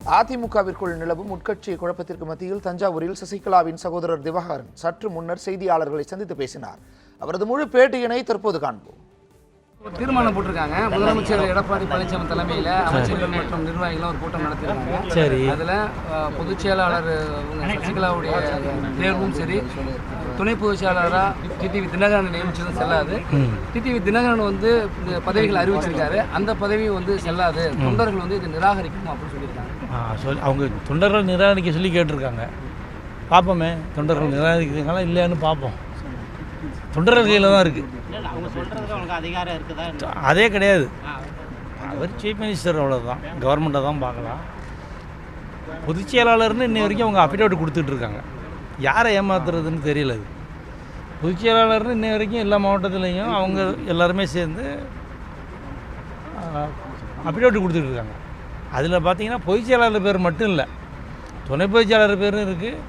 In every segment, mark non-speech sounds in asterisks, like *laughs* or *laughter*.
அதிமுகவிற்குள் நிலவும் உட்கட்சி குழப்பத்திற்கு மத்தியில் தஞ்சாவூரில் சசிகலாவின் சகோதரர் திவாகரன் சற்று முன்னர் செய்தியாளர்களை சந்தித்து பேசினார். அவரது முழு பேட்டியினை தற்போது காண்போம். தீர்மானம் போட்டிருக்காங்க. முதலமைச்சர் எடப்பாடி பழனிசாமி தலைமையில் அமைச்சர்கள் மற்றும் நிர்வாகிகள் ஒரு கூட்டம் நடத்திருக்காங்க சரி. அதில் பொதுச் செயலாளர் சசிகலாவுடைய தேர்வும் சரி. துணை பொதுச் செயலாளராக டிடிவி தினகரன் நியமிச்சதும் செல்லாது. டிடிவி தினகரன் வந்து இந்த பதவிகள் அறிவிச்சிருக்காரு. அந்த பதவியும் வந்து செல்லாது. தொண்டர்கள் வந்து இதை நிராகரிக்கணும் அப்படின்னு சொல்லியிருக்காங்க. சொல் அவங்க தொண்டர்கள் நிராகரிக்க சொல்லி கேட்டிருக்காங்க. பார்ப்போமே தொண்டர்கள் நிராகரிக்கிறாங்களா இல்லையான்னு பார்ப்போம் தொண்டர்கள் கையில் தான் இருக்குது அவங்க அவங்களுக்கு அதிகாரம் அதே கிடையாது. அவர் சீஃப் மினிஸ்டர் அவ்வளோதான் கவர்மெண்ட்டை தான் பார்க்கலாம். பொதுச் செயலாளர்னு இன்னை வரைக்கும் அவங்க அஃபிடேவிட் கொடுத்துட்டு இருக்காங்க. யாரை ஏமாத்துறதுன்னு தெரியல அது. பொதுச் செயலாளர்னு இன்னை வரைக்கும் எல்லா மாவட்டத்துலேயும் அவங்க எல்லாருமே சேர்ந்து அஃபிடேவிட் கொடுத்துட்டு இருக்காங்க. அதில் பார்த்தீங்கன்னா பொதுச் செயலாளர் பேர் மட்டும் இல்லை. துணை பொதுச் செயலாளர் பேரும் இருக்குது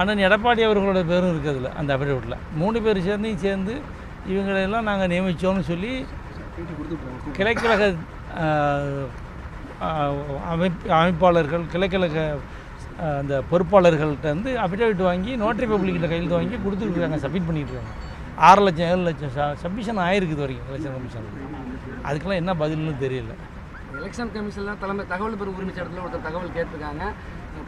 அண்ணன் எடப்பாடி அவர்களோட பேரும் இருக்குது அதில் அந்த அப்டேட்டில் மூணு பேர் சேர்ந்தையும் சேர்ந்து இவங்களையெல்லாம் நாங்கள் நியமித்தோம்னு சொல்லி கிளைக்கழக அமைப்பு அமைப்பாளர்கள் கிளைக்கழக அந்த பொறுப்பாளர்கள்ட்ட வந்து அஃபிடேவிட் வாங்கி நோட்டரி பப்ளிக்கிட்ட கையெழுத்து வாங்கி கொடுத்துருக்காங்க சப்மிட் பண்ணிட்டு இருக்காங்க. ஆறு லட்சம் ஏழு லட்சம் சப்மிஷன் ஆயிருக்கு இது வரைக்கும் எலெக்ஷன் கமிஷன் அதுக்கெல்லாம் என்ன பதில்னு தெரியல. எலெக்ஷன் கமிஷனில் தலைமை தகவல் பெறும் உரிமை சட்டத்தில் ஒருத்தர் தகவல் கேட்டிருக்காங்க.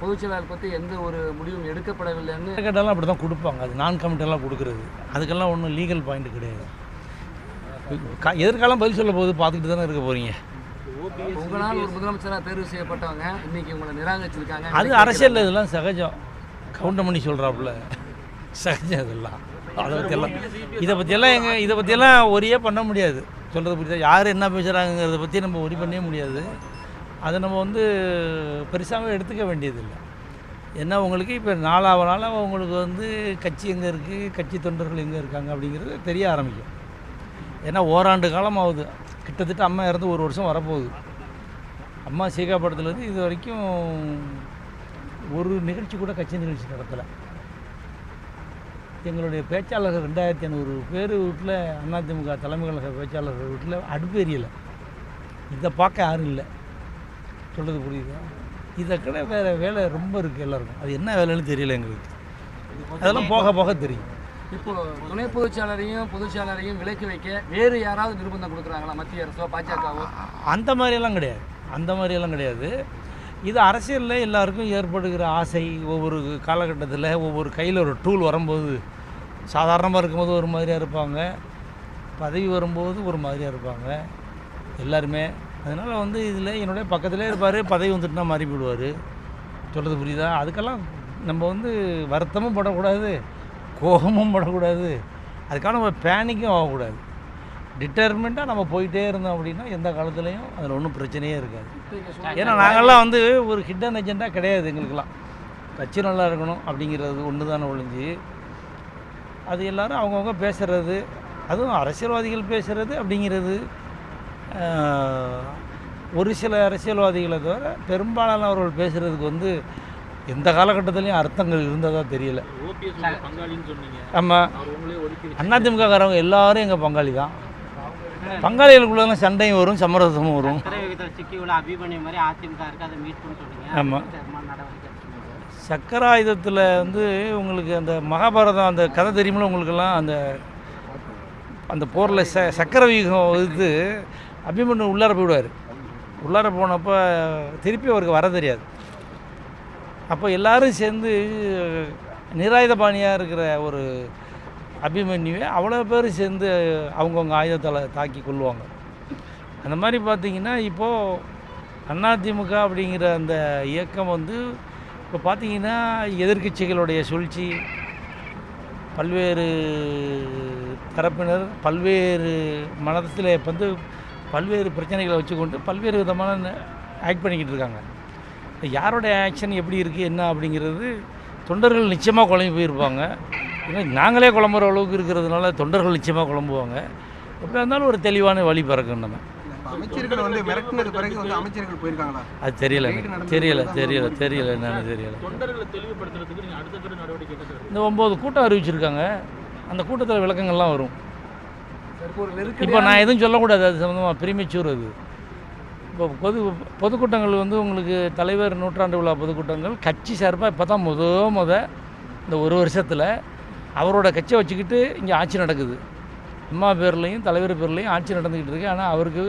பொதுச் செயலாளர் பற்றி எந்த ஒரு முடிவும் எடுக்கப்படவில்லைன்னு கேட்டாலும் அப்படி தான் கொடுப்பாங்க. அது நான் கமிட்டெல்லாம் கொடுக்குறது. அதுக்கெல்லாம் ஒன்றும் லீகல் பாயிண்ட் கிடையாது. எதிர்காலம் பதில் சொல்ல போது பார்த்துக்கிட்டு தானே இருக்க போகிறீங்க உங்களால் ஒரு முதலமைச்சராக தேர்வு செய்யப்பட்டவங்க இன்னைக்கு உங்களை நிராகரிச்சிருக்காங்க. அது அரசியலில் இதெல்லாம் சகஜம். கவுண்டர் பண்ணி சொல்கிறாப்புல சகஜம் இதெல்லாம். அதை பற்றியெல்லாம் இதை பற்றியெல்லாம் எங்கள் இதை பற்றியெல்லாம் ஒரே பண்ண முடியாது. சொல்கிறது புரியுதா? யார் என்ன பேசுகிறாங்கிறத பற்றி நம்ம ஒரி பண்ணவே முடியாது. அதை நம்ம வந்து பெருசாகவே எடுத்துக்க வேண்டியதில்லை. ஏன்னா உங்களுக்கு இப்போ நாளாவ நாளாக உங்களுக்கு வந்து கட்சி எங்கே இருக்குது கட்சி தொண்டர்கள் எங்கே இருக்காங்க அப்படிங்கிறது தெரிய ஆரம்பிக்கும். ஏன்னா ஓராண்டு காலம் ஆகுது. கிட்டத்தட்ட அம்மா இறந்து ஒரு வருஷம் வரப்போகுது. அம்மா சீகா படத்துலேருந்து இது வரைக்கும் ஒரு நிகழ்ச்சி கூட கட்சி நிகழ்ச்சி நடத்தலை. எங்களுடைய பேச்சாளர்கள் ரெண்டாயிரத்தி ஐநூறு பேர் வீட்டில் அதிமுக தலைமை கழக பேச்சாளர்கள் வீட்டில் அடுப்பு எரியலை. இதை பார்க்க யாரும் இல்லை. சொல்கிறது புரியுதா? இதை கூட வேறு வேலை ரொம்ப இருக்குது எல்லாருக்கும். அது என்ன வேலைன்னு தெரியல எங்களுக்கு. அதெல்லாம் போக போக தெரியும். இப்போ துணை பொதுச் செயலாளரையும் பொதுச் செயலாளரையும் விலக்கி வைக்க வேறு யாராவது நிர்பந்தம் கொடுக்குறாங்களா மத்திய அரசோ பாஜகவோ? அந்த மாதிரியெல்லாம் கிடையாது. அந்த மாதிரியெல்லாம் கிடையாது. இது அரசியலில் எல்லாருக்கும் ஏற்படுகிற ஆசை ஒவ்வொரு காலகட்டத்தில் ஒவ்வொரு கையில் ஒரு டூல் வரும்போது சாதாரணமாக இருக்கும்போது ஒரு மாதிரியாக இருப்பாங்க. பதவி வரும்போது ஒரு மாதிரியாக இருப்பாங்க. எல்லாருமே. அதனால் வந்து இதில் என்னுடைய பக்கத்திலே இருப்பார். பதவி வந்துட்டுனா மாறி போயிடுவார். சொல்கிறது புரியுதா? அதுக்கெல்லாம் நம்ம வந்து வருத்தமும் படக்கூடாது கோபமும் படக்கூடாது. அதுக்கான ஒரு பேனிக்கும் ஆகக்கூடாது. டிட்டர்மெண்ட்டாக நம்ம போயிட்டே இருந்தோம் அப்படின்னா எந்த காலத்துலேயும் அதில் ஒன்றும் பிரச்சனையே இருக்காது. ஏன்னா நாங்கள்லாம் வந்து ஒரு ஹிடன் ஏஜெண்டாக கிடையாது எங்களுக்கெல்லாம். கட்சி நல்லா இருக்கணும் அப்படிங்கிறது ஒன்று தானே ஒழிஞ்சு அது எல்லாரும் அவங்கவுங்க பேசுகிறது அதுவும் அரசியல்வாதிகள் பேசுகிறது அப்படிங்கிறது ஒரு சில அரசியல்வாதிகளை தவிர பெரும்பாலானவர்கள் பேசுகிறதுக்கு வந்து எந்த காலகட்டத்திலையும் அர்த்தங்கள் இருந்ததா தெரியல. ஆமாம் அதிமுககாரவங்க எல்லாரும் எங்கள் பங்காளி தான் பங்காளிகளுக்குள்ள சண்டையும் வரும் சமரசமும் வரும். சிறை விகிதத்தில் சிக்கி உள்ள அபிமன்யு மாதிரி அதிமுக இருக்கு அதை மீட்புன்னு சொன்னீங்க ஆமா. தீர்மான நடவடிக்கை எடுத்துக்கணும். சக்கராயுதத்தில் வந்து உங்களுக்கு அந்த மகாபாரதம் அந்த கதை தெரியுமில்ல உங்களுக்கெல்லாம்? அந்த அந்த போரில் ச சக்கர வியூகம் இது அபிமன்யு உள்ளார போயிடுவார். உள்ளார போனப்போ திருப்பி அவருக்கு வர தெரியாது. அப்போ எல்லாரும் சேர்ந்து நிராயுதபாணியாக இருக்கிற ஒரு அபிமன்யுவை அவ்வளோ பேர் சேர்ந்து அவங்கவுங்க ஆயுதத்தால் தாக்கி கொள்ளுவாங்க அந்த மாதிரி பார்த்தீங்கன்னா இப்போது அதிமுக அப்படிங்கிற அந்த இயக்கம் வந்து இப்போ பார்த்தீங்கன்னா எதிர்க்கட்சிகளுடைய சூழ்ச்சி பல்வேறு தரப்பினர் பல்வேறு மனத்தில் வந்து பல்வேறு பிரச்சனைகளை வச்சுக்கொண்டு பல்வேறு விதமான ஆக்ட் பண்ணிக்கிட்டு இருக்காங்க. யாரோடைய ஆக்ஷன் எப்படி இருக்குது என்ன அப்படிங்கிறது தொண்டர்கள் நிச்சயமாக குழம்பி போயிருப்பாங்க. ஏன்னா நாங்களே குழம்புற அளவுக்கு இருக்கிறதுனால தொண்டர்கள் நிச்சயமாக குழம்புவாங்க. எப்படி இருந்தாலும் ஒரு தெளிவான வழி பிறக்கும் நம்ம. இப்ப அமைச்சர்கள் வந்து மிரட்டினது பிறகு வந்து அமைச்சர்கள் போயிருக்காங்களா? அது தெரியல. தெரியல தெரியல தெரியல என்னன்னு தெரியல. இந்த ஒம்பது கூட்டம் அறிவிச்சிருக்காங்க. அந்த கூட்டத்தில் விளக்கங்கள்லாம் வரும். இப்போ ஒரு நெருக்கடி இப்போ நான் எதுவும் சொல்லக்கூடாது. அது சம்மந்தமாக பிரிமிச்சூர் அது. இப்போ பொது பொதுக்கூட்டங்கள் வந்து உங்களுக்கு தலைவர் நூற்றாண்டு விழா பொதுக்கூட்டங்கள். கட்சி சார்பாக இப்போ தான் முத முத இந்த ஒரு வருஷத்தில் அவரோட கட்சியை வச்சுக்கிட்டு இங்கே ஆட்சி நடக்குது. அம்மா பேர்லேயும் தலைவர் பேர்லேயும் ஆட்சி நடந்துக்கிட்டு இருக்கு. ஆனால் அவருக்கு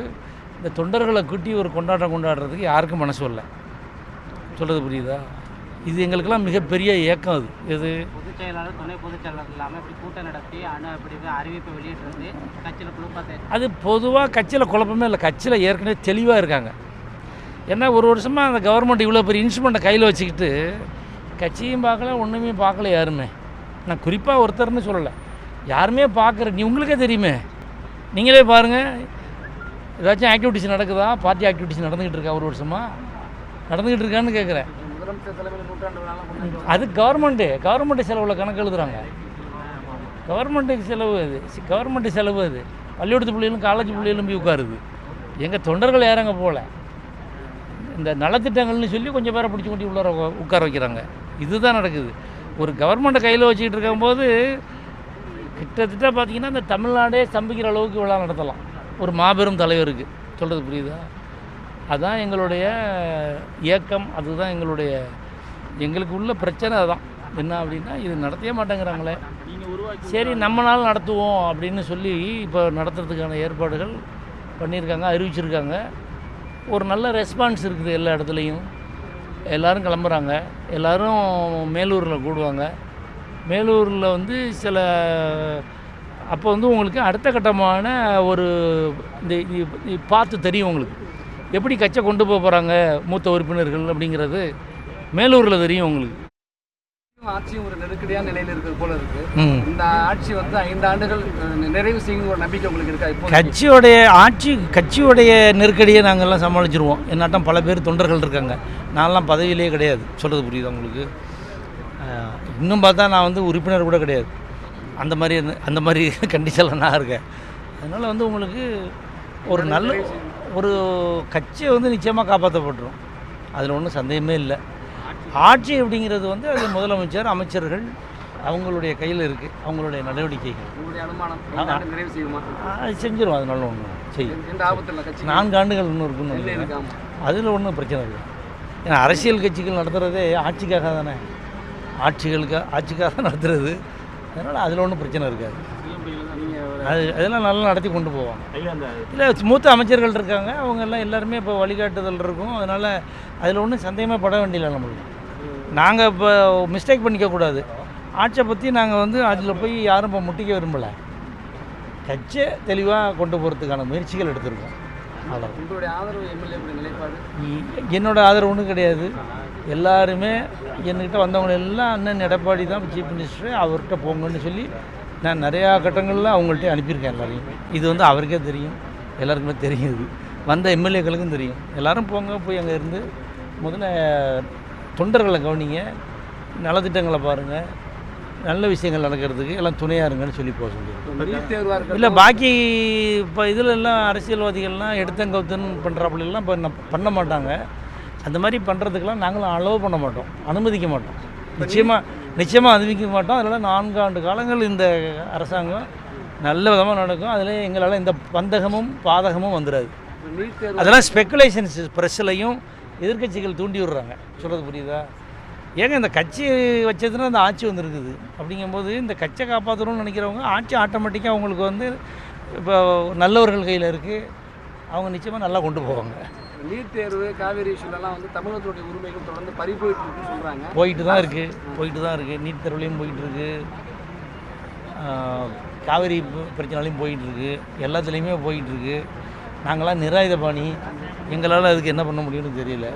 இந்த தொண்டர்களை கூட்டி ஒரு கொண்டாட்டம் கொண்டாடுறதுக்கு யாருக்கும் மனசு வரல. சொல்கிறது புரியுதா? இது எங்களுக்கெல்லாம் மிகப்பெரிய ஏக்கம் அது. இது பொதுச் செயலாளர் துணை பொதுச் செயலாளர் இல்லாமல் இப்படி கூட்டம் நடத்தி அணு அப்படி அறிவிப்பை வெளியிடுறது கட்சியில் குழுப்பத்தை அது பொதுவாக கட்சியில் குழப்பமே இல்லை. கட்சியில் ஏற்கனவே தெளிவாக இருக்காங்க. ஏன்னா ஒரு வருஷமாக அந்த கவர்மெண்ட் இவ்வளோ பெரிய இன்ஸ்ட்ருமெண்ட்டை கையில் வச்சுக்கிட்டு கட்சியும் பார்க்கல ஒன்றுமே பார்க்கல யாருமே. நான் குறிப்பாக ஒருத்தர்னு சொல்லலை. யாருமே பார்க்குற நீ உங்களுக்கே தெரியுமே. நீங்களே பாருங்கள் ஏதாச்சும் ஆக்டிவிட்டிஸ் நடக்குதா? பார்ட்டி ஆக்டிவிட்டிஸ் நடந்துக்கிட்டு இருக்கா ஒரு வருஷமாக நடந்துக்கிட்டு இருக்கான்னு கேட்குறேன் அது கவர்மெண்ட்டு கவர்மெண்ட் செலவில் கணக்கு எழுதுறாங்க. கவர்மெண்ட்டுக்கு செலவு அது. கவர்மெண்ட் செலவு அது. பள்ளிக்கூடத்து பிள்ளைகளும் காலேஜ் பிள்ளைகளும் போய் உட்காருது. எங்கள் தொண்டர்கள் யாரங்க போகல இந்த நலத்திட்டங்கள்னு சொல்லி கொஞ்சம் பேரை பிடிச்சி கொண்டு உள்ளார உட்கார வைக்கிறாங்க. இதுதான் நடக்குது. ஒரு கவர்மெண்ட்டை கையில் வச்சுக்கிட்டு இருக்கும்போது கிட்டத்தட்ட பார்த்தீங்கன்னா இந்த தமிழ்நாடே ஸ்தம்பிக்கிற அளவுக்கு விழா நடத்தலாம். ஒரு மாபெரும் தலைவருக்கு. சொல்கிறது புரியுதா? அதுதான் எங்களுடைய இயக்கம் அதுதான் எங்களுடைய எங்களுக்கு உள்ள பிரச்சனை அதுதான் என்ன அப்படின்னா இது நடத்தவே மாட்டேங்கிறாங்களே. சரி நம்மளால் நடத்துவோம் அப்படின்னு சொல்லி இப்போ நடத்துறதுக்கான ஏற்பாடுகள் பண்ணியிருக்காங்க அறிவிச்சிருக்காங்க. ஒரு நல்ல ரெஸ்பான்ஸ் இருக்குது எல்லா இடத்துலையும். எல்லாரும் கிளம்புறாங்க. எல்லோரும் மேலூரில் கூடுவாங்க. மேலூரில் வந்து சில அப்போ வந்து உங்களுக்கு அடுத்த கட்டமான ஒரு இந்த பார்த்து தெரியும் உங்களுக்கு. எப்படி கட்சை கொண்டு போக போகிறாங்க மூத்த உறுப்பினர்கள் அப்படிங்கிறது மேலூரில் தெரியும் உங்களுக்கு. ஆட்சியும் ஒரு நெருக்கடியான நிலையில் இருக்கிறது போல இருக்கு. இந்த ஆட்சி வந்து ஐந்து ஆண்டுகள் நிறைவு செய்யும் ஒரு நம்பிக்கை உங்களுக்கு இருக்கா இப்போ கட்சியோடைய ஆட்சி கட்சியோடைய நெருக்கடியை நாங்கள்லாம் சமாளிச்சிருவோம். என்னாட்டம் பல பேர் தொண்டர்கள் இருக்காங்க. நான்லாம் பதவியிலே கிடையாது. சொல்கிறது புரியுதா உங்களுக்கு? இன்னும் பார்த்தா நான் வந்து உறுப்பினர் கூட கிடையாது. அந்த மாதிரி அந்த மாதிரி *laughs* கண்டிஷனில் நான் இருக்கேன். அதனால் வந்து உங்களுக்கு ஒரு நல்ல ஒரு கட்சியை வந்து நிச்சயமாக காப்பாற்றப்பட்டுரும் அதில் ஒன்றும் சந்தேகமே இல்லை. ஆட்சி அப்படிங்கிறது வந்து அது முதலமைச்சர் அமைச்சர்கள் அவங்களுடைய கையில் இருக்குது அவங்களுடைய நடவடிக்கைகள். அது செஞ்சிடும் அது நல்ல ஒன்று செய்யும் நான்கு ஆண்டுகள் இன்னும் இருக்குன்னு அதில் ஒன்றும் பிரச்சனை இல்லை. ஏன்னா அரசியல் கட்சிகள் நடத்துகிறதே ஆட்சிக்காக தானே. ஆட்சிகளுக்காக ஆட்சிக்காக நடத்துறது. அதனால் அதில் ஒன்றும் பிரச்சனை இருக்காது. அது அதெல்லாம் நல்லா நடத்தி கொண்டு போவாங்க. இல்லை மூத்த அமைச்சர்கள் இருக்காங்க. அவங்க எல்லாம் எல்லாருமே இப்போ வழிகாட்டுதல் இருக்கும். அதனால் அதில் ஒன்றும் சந்தேகமே பட வேண்டியதில்லை நம்மளுக்கு. நாங்கள் இப்போ மிஸ்டேக் பண்ணிக்க கூடாது. ஆட்சியை பற்றி நாங்கள் வந்து அதில் போய் யாரும் இப்போ முட்டிக்க விரும்பலை. கட்சியை தெளிவாக கொண்டு போகிறதுக்கான முயற்சிகள் எடுத்திருக்கோம். உங்களுடைய ஆதரவு ஒன்றும் கிடையாது. எல்லாருமே என்கிட்ட வந்தவங்க எல்லாம் அண்ணன் எடப்பாடி தான் சீஃப் மினிஸ்டர் அவர்கிட்ட போங்கன்னு சொல்லி நான் நிறையா கட்டங்களில் அவங்கள்ட்ட அனுப்பியிருக்கேன் எல்லாரையும். இது வந்து அவருக்கே தெரியும். எல்லாருக்குமே தெரியும் இது. வந்த எம்எல்ஏக்களுக்கும் தெரியும். எல்லாரும் போங்க போய் அங்கே இருந்து முதல்ல தொண்டர்களை கவனிங்க நலத்திட்டங்களை பாருங்கள் நல்ல விஷயங்கள் நடக்கிறதுக்கு எல்லாம் துணையாக இருங்கன்னு சொல்லி போக இருக்கட்டும். இல்லை பாக்கி இப்போ இதில் எல்லாம் அரசியல்வாதிகள்லாம் எடுத்தங்கவுத்தன் பண்ணுறாப்புலாம் இப்போ பண்ண மாட்டாங்க. அந்த மாதிரி பண்ணுறதுக்கெல்லாம் நாங்களும் அலோவ் பண்ண மாட்டோம். அனுமதிக்க மாட்டோம். நிச்சயமாக நிச்சயமாக அனுமதிக்க மாட்டோம். அதனால் நான்காண்டு காலங்கள் இந்த அரசாங்கம் நல்ல விதமாக நடக்கும். அதில் எங்களால் எந்த பந்தகமும் பாதகமும் வந்துடாது அதெல்லாம் ஸ்பெக்குலேஷன்ஸ் ப்ரெஸ்ஸிலையும் எதிர்க்கட்சிகள் தூண்டி விடுறாங்க. சொல்கிறது புரியுதா? ஏங்க இந்த கட்சி வச்சதுன்னா அந்த ஆட்சி வந்துருக்குது அப்படிங்கும்போது இந்த கட்சியை காப்பாற்றணும்னு நினைக்கிறவங்க ஆட்சி ஆட்டோமேட்டிக்காக அவங்களுக்கு வந்து இப்போ நல்லவர்கள் கையில் இருக்குது அவங்க நிச்சயமாக நல்லா கொண்டு போவாங்க. நீட் தேர்வு காவேரி இஷ்யூலலாம் வந்து தமிழகத்துடைய உரிமைகள் தொடர்ந்து பறி போயிட்டு இருக்குன்னு சொல்றாங்க. போயிட்டு தான் இருக்குது போயிட்டு தான் இருக்குது நீட் தேர்வுலையும் போயிட்டு இருக்கு. காவிரி பிரச்சனைலையும் போயிட்டு இருக்கு. எல்லாத்துலேயுமே போயிட்டு இருக்கு. நாங்களாம் நிராயுதபாணி. எங்களால் அதுக்கு என்ன பண்ண முடியும்னு தெரியல.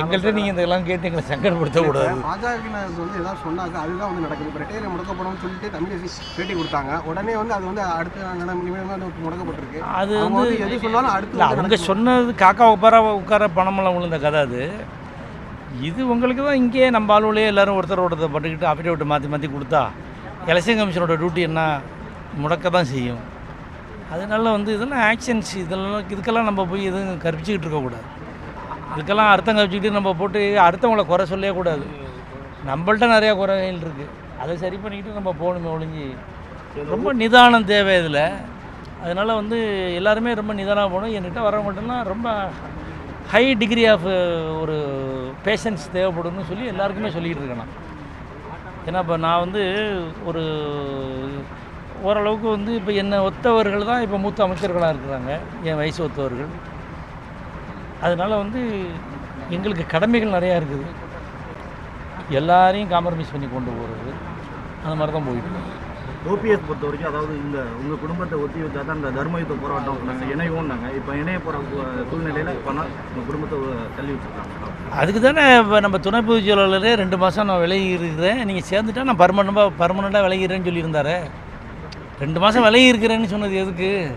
எங்கள்கிட்ட நீங்கள் இதெல்லாம் கேட்டு எங்களை சங்கடப்படுத்தக்கூடாது. பாஜக வந்து ஏதாவது சொன்னாங்க அதுதான் வந்து நடக்குது. இப்போ ரிட்டையர் முடக்கப்படும் சொல்லிட்டு தமிழக பேட்டி கொடுத்தாங்க. உடனே வந்து அது வந்து அடுத்த முடக்கப்பட்டிருக்கு. அது வந்து எது சொன்னாலும் அடுத்து அவங்க சொன்னது காக்கா உட்கார உட்கார பணமெல்லாம் விழுந்த கதை அது. இது உங்களுக்கு தான் இங்கேயே நம்ம ஆளுகளே எல்லாரும் ஒருத்தர் ஒருத்தர் பட்டுக்கிட்டு அஃபிடேவிட் மாற்றி மாற்றி கொடுத்தா எலெக்ஷன் கமிஷனோட டியூட்டி என்ன? முடக்க தான் செய்யும். அதனால வந்து இதெல்லாம் ஆக்ஷன்ஸ் இதெல்லாம் இதுக்கெல்லாம் நம்ம போய் எதுவும் கற்பிச்சுக்கிட்டு இருக்கக்கூடாது இதுக்கெல்லாம் அர்த்தம் கற்பிச்சுக்கிட்டு நம்ம போட்டு அடுத்தவங்களை குறை சொல்லவே கூடாது. நம்மள்ட்ட நிறையா குறைகள் இருக்குது அதை சரி பண்ணிக்கிட்டு நம்ம போகணுமே ஒழிஞ்சு. ரொம்ப நிதானம் தேவை இதில். அதனால் வந்து எல்லாருமே ரொம்ப நிதானமாக போகணும். என்கிட்ட வரவங்கள்ட்டலாம் ரொம்ப ஹை டிகிரி ஆஃப் ஒரு பேஷன்ஸ் தேவைப்படும்னு சொல்லி எல்லாருக்குமே சொல்லிகிட்டு இருக்கேன் நான். ஏன்னா இப்போ நான் வந்து ஒரு ஓரளவுக்கு வந்து இப்போ என்னை ஒத்தவர்கள் தான் இப்போ மூத்த அமைச்சர்களாக இருக்கிறாங்க. என் வயசு ஒத்தவர்கள். அதனால் வந்து எங்களுக்கு கடமைகள் நிறையா இருக்குது. எல்லாரையும் காம்ப்ரமைஸ் பண்ணி கொண்டு போகிறது அந்த மாதிரி தான் போயிட்டு. ஓபிஎஸ் பொறுத்த வரைக்கும் அதாவது இந்த உங்கள் குடும்பத்தை ஒத்தி வச்சா தான் இந்த தர்மயுத்த போராட்டம் நாங்கள் இணையோம்னாங்க இப்போ இணைய போகிற சூழ்நிலையில் இப்போ உங்கள் குடும்பத்தை தள்ளி வச்சுருக்காங்க அதுக்கு தானே இப்போ நம்ம துணை பொதுச் செயலாளரே ரெண்டு மாதம் நான் விலகி இருக்கிறேன். நீங்கள் சேர்ந்துட்டா நான் பர்மனெண்ட்டாக பர்மனெண்ட்டாக விலகிறேன்னு சொல்லியிருந்தாரு. ரெண்டு மாதம் விலகி இருக்கிறேன்னு சொன்னது எதுக்கு?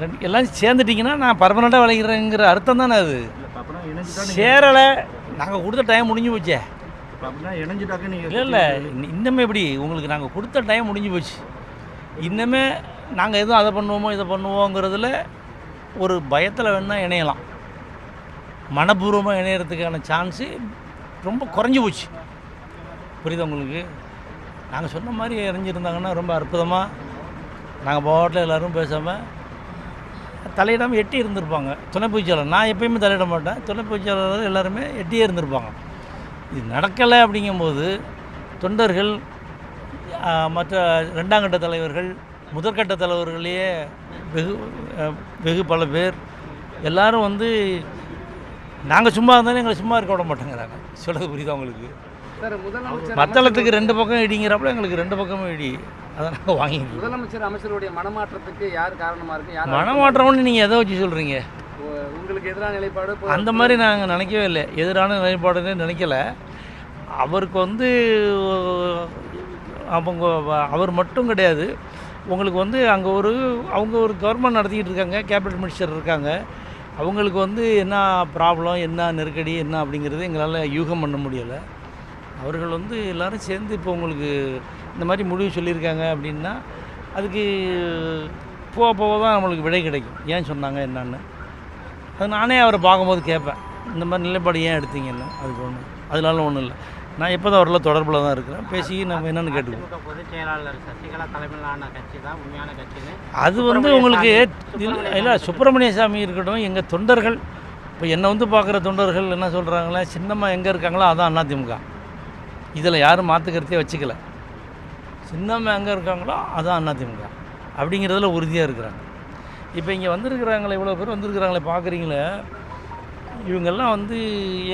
ரெண்டு எல்லாம் சேர்ந்துட்டிங்கன்னா நான் பர்மனெண்ட்டாக விலகிறேங்கிற அர்த்தம் தானே அது. சேரலை. நாங்கள் கொடுத்த டைம் முடிஞ்சு போச்சே. இல்லை இல்லை. இன்ன- இன்னுமே எப்படி? உங்களுக்கு நாங்கள் கொடுத்த டைம் முடிஞ்சு போச்சு. இன்னுமே நாங்கள் எதுவும் அதை பண்ணுவோமோ இதை பண்ணுவோங்கிறதுல ஒரு பயத்தில் வேணால் இணையலாம். மனப்பூர்வமாக இணையறதுக்கான சான்ஸு ரொம்ப குறைஞ்சி போச்சு. புரியுதா உங்களுக்கு? நாங்கள் சொன்ன மாதிரி இறஞ்சிருந்தாங்கன்னா ரொம்ப அற்புதமாக நாங்கள் பாட்டில் எல்லோரும் பேசாமல் தலையிடாமல் எட்டி இருந்திருப்பாங்க. துணை பூச்சியாளர் நான் எப்பயுமே தலையிட மாட்டேன். துணை பூச்சியாளர் எல்லாருமே எட்டியே இருந்திருப்பாங்க. இது நடக்கலை அப்படிங்கும்போது தொண்டர்கள் மற்ற ரெண்டாம் கட்ட தலைவர்கள் முதற்கட்ட தலைவர்களையே வெகு வெகு பல பேர் எல்லாரும் வந்து நாங்கள் சும்மா இருந்தாலும் எங்களை சும்மா இருக்க விட மாட்டேங்கிறாங்க. சொல்கிறது புரியுது அவங்களுக்கு மத்தளத்துக்கு ரெண்டு பக்கம் இடிங்கிறப்பல எங்களுக்கு ரெண்டு பக்கமும் இடி. அதை நாங்கள் வாங்கிக்கிறோம். முதலமைச்சர் அமைச்சருடைய மனமாற்றத்துக்கு யார் காரணமா இருக்கு? யார் மனமாற்றம்னு நீங்கள் எதை வச்சு சொல்கிறீங்க உங்களுக்கு எதிரான நிலைப்பாடு அந்த மாதிரி நாங்கள் நினைக்கவே இல்லை. எதிரான நிலைப்பாடுன்னு நினைக்கல. அவருக்கு வந்து அவங்க அவர் மட்டும் கிடையாது. உங்களுக்கு வந்து அங்கே ஒரு அவங்க ஒரு கவர்மெண்ட் நடத்திக்கிட்டு இருக்காங்க கேபினட் மினிஸ்டர் இருக்காங்க. அவங்களுக்கு வந்து என்ன ப்ராப்ளம் என்ன நெருக்கடி என்ன அப்படிங்கிறது எங்களால் யூகம் பண்ண முடியலை. அவர்கள் வந்து எல்லாரும் சேர்ந்து இப்போ உங்களுக்கு இந்த மாதிரி முடிவு சொல்லியிருக்காங்க அப்படின்னா அதுக்கு போக போக தான் நம்மளுக்கு விடை கிடைக்கும். ஏன் சொன்னாங்க என்னன்னு? அது நானே அவரை பார்க்கும்போது கேட்பேன். இந்த மாதிரி நிலைப்பாடு ஏன் எடுத்தீங்கன்னு? அதுக்கு ஒன்று அதனால ஒன்றும் இல்லை. நான் இப்போ தான் அவரில் தொடர்பில் தான் இருக்கிறேன். பேசி நம்ம என்னென்னு கேட்டுக்குவோம். அதிமுக பொதுச் செயலாளர் சசிகலா தலைமையிலான கட்சி தான் உண்மையான கட்சின்னு அது வந்து உங்களுக்கு இல்ல- இல்லை சுப்பிரமணிய சாமி இருக்கட்டும் எங்கள் தொண்டர்கள் இப்போ என்னை வந்து பார்க்குற தொண்டர்கள் என்ன சொல்கிறாங்களே சின்னம்மா எங்கே இருக்காங்களோ அதான் அதிமுக. இதில் யாரும் மாற்றுக்கிறதே வச்சுக்கல. சின்னம்மா எங்கே இருக்காங்களோ அதுதான் அதிமுக அப்படிங்கிறதுல உறுதியாக இருக்கிறாங்க. இப்போ இங்கே வந்திருக்கிறாங்களே இவ்வளோ பேர் வந்திருக்கிறாங்களே பார்க்குறீங்களே இவங்கெல்லாம் வந்து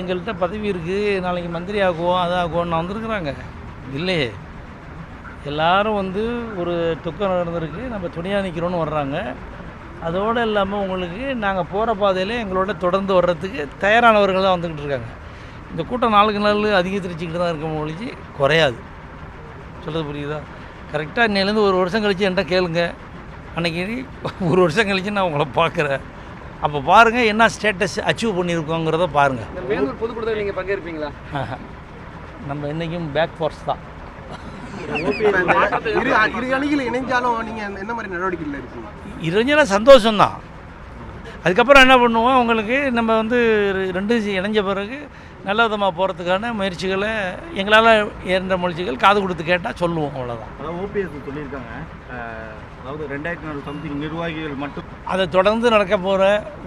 எங்கள்கிட்ட பதவி இருக்குது நாளைக்கு மந்திரி ஆகுவோம் அதாகுவோம்னு வந்திருக்கிறாங்க. இல்லையே எல்லாரும் வந்து ஒரு துக்கம் நடந்திருக்கு நம்ம துணியாக நிற்கிறோன்னு வர்றாங்க. அதோடு இல்லாமல் உங்களுக்கு நாங்கள் போகிற பாதையில் எங்களோட தொடர்ந்து வர்றதுக்கு தயாரானவர்கள் தான் வந்துக்கிட்டு இருக்காங்க. இந்த கூட்டம் நாளுக்கு நாள் அதிகரிச்சுக்கிட்டு தான் இருக்க ஒழிச்சு குறையாது. சொல்கிறது புரியுதா? கரெக்டாக இன்னையிலேருந்து ஒரு வருஷம் கழித்து என்கிட்ட கேளுங்க. அன்னைக்கு ஒரு வருஷம் கழித்து நான் உங்களை பார்க்குறேன். அப்போ பாருங்கள் என்ன ஸ்டேட்டஸ் அச்சீவ் பண்ணியிருக்கோங்கிறத பாருங்கள் வேலூர் பொதுக்கூட்டத்தில் நீங்கள் பங்கேற்பீங்களா? *laughs* நம்ம என்றைக்கும் பேக் ஃபோர்ஸ் தான். இரு அணிகள் இணைஞ்சாலும் நீங்க என்ன மாதிரி நடவடிக்கைகள் இருக்கீங்க இளைஞனா சந்தோஷம்தான். அதுக்கப்புறம் என்ன பண்ணுவோம் அவங்களுக்கு நம்ம வந்து ரெண்டு இணைஞ்ச பிறகு நல்ல விதமாக போகிறதுக்கான முயற்சிகளை எங்களால் ஏற்ற முயற்சிகள் காது கொடுத்து கேட்டால் சொல்லுவோம் அவ்வளோதான் அதாவது ஓபிஎஸ் சொல்லியிருக்காங்க. அதாவது ரெண்டாயிரத்தி நாலு சம்திங் நிர்வாகிகள் மட்டும். அதை தொடர்ந்து நடக்க போகிற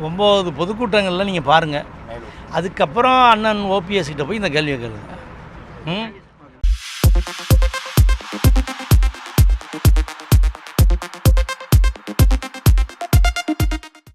ஒம்பது பொதுக்கூட்டங்களில் நீங்கள் பாருங்கள் அதுக்கப்புறம் அண்ணன் ஓபிஎஸ் கிட்ட போய் இந்த கேள்வியை கேளுங்க. ம்?